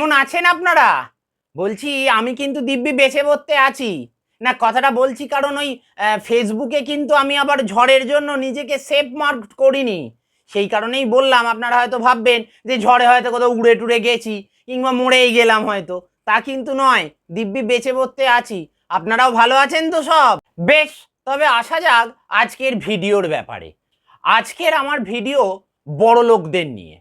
কেমন আছেন আপনারা? বলছি, আমি কিন্তু দিব্যি বেছে পড়তে আছি। না, কথাটা বলছি কারণ ওই ফেসবুকে কিন্তু আমি আবার ঝড়ের জন্য নিজেকে সেফ মার্ক করিনি। সেই কারণেই বললাম, আপনারা হয়তো ভাববেন যে ঝড়ে হয়তো কোথাও উড়ে টুড়ে গেছি, কিংবা মরেই গেলাম হয়তো। তা কিন্তু নয়, দিব্যি বেঁচে পড়তে আছি। আপনারাও ভালো আছেন তো সব? বেশ, তবে আসা যাক আজকের ভিডিওর ব্যাপারে। আজকের আমার ভিডিও বড় লোকদের নিয়ে।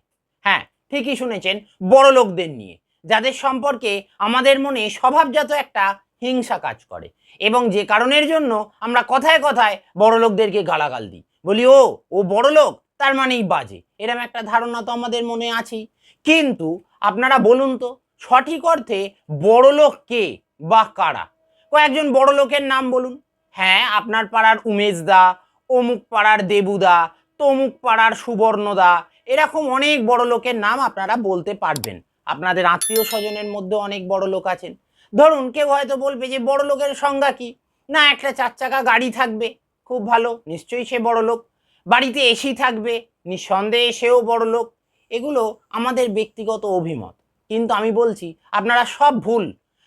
হ্যাঁ ঠিকই শুনেছেন বড় লোকদের নিয়ে। যাদের সম্পর্কে আমাদের মনে স্বভাবজাত একটা হিংসা কাজ করে। এবং যে কারণের জন্য আমরা কথায় কথায় বড় লোকদেরকে গালাগাল দিই। বলি, ও ও বড় লোক তার মানেই বাজে। এরম একটা ধারণা তো আমাদের মনে আছেই। কিন্তু আপনারা বলুন তো, সঠিক অর্থে বড় লোক কে বা কারা? কয়েকজন বড় লোকের নাম বলুন। হ্যাঁ আপনার পাড়ার উমেশ দা অমুক পাড়ার দেবুদা, তমুক পাড়ার সুবর্ণদা, এরকম অনেক বড় লোকের নাম আপনারা বলতে পারবেন। আপনাদের আত্মীয় স্বজনের মধ্যে অনেক বড় লোক আছেন। ধরুন কেউ হয়তো বলবে যে, বড় লোকের সংজ্ঞা কি? না, একটা চার চাকা গাড়ি থাকবে, খুব ভালো, নিশ্চয়ই সে বড় লোক। বাড়িতে এসি থাকবে, নিঃসন্দেহে সেও বড় লোক। এগুলো আমাদের ব্যক্তিগত অভিমত। কিন্তু আমি বলছি, আপনারা সব ভুল।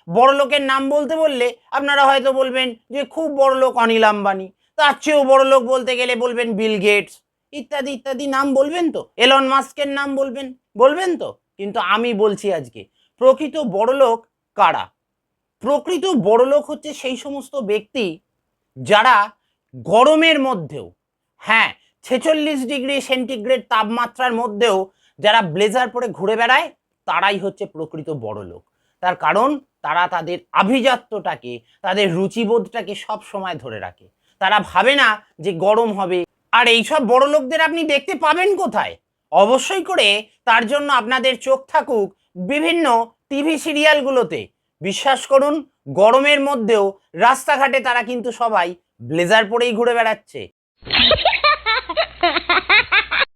বড় লোকের নাম বলতে বললে আপনারা হয়তো বলবেন যে, খুব বড় লোক অনিল আম্বানি। তার চেয়েও বড় লোক বলতে গেলে বলবেন বিল গেটস। ইত্যাদি ইত্যাদি নাম বলবেন তো? এলন মাস্কের নাম বলবেন বলবেন তো? কিন্তু আমি বলছি আজকে, প্রকৃত বড়লোক কারা? প্রকৃত বড়লোক হচ্ছে সেই সমস্ত ব্যক্তি যারা গরমের মধ্যেও হ্যাঁ ছেচল্লিশ ডিগ্রি সেন্টিগ্রেড তাপমাত্রার মধ্যেও যারা ব্লেজার পরে ঘুরে বেড়ায়, তারাই হচ্ছে প্রকৃত বড়লোক। তার কারণ, তারা তাদের আভিজাত্যটাকে, তাদের রুচিবোধটাকে সব সময় ধরে রাখে। তারা ভাবে না যে গরম হবে। আর এইসব বড় লোকদের আপনি দেখতে পাবেন কোথায়? অবশ্যই করে তার জন্য আপনাদের চোখ থাকুক বিভিন্ন টিভি সিরিয়ালগুলোতে বিশ্বাস করুন, গরমের মধ্যেও রাস্তাঘাটে তারা কিন্তু সবাই ব্লেজার পরেই ঘুরে বেড়াচ্ছে।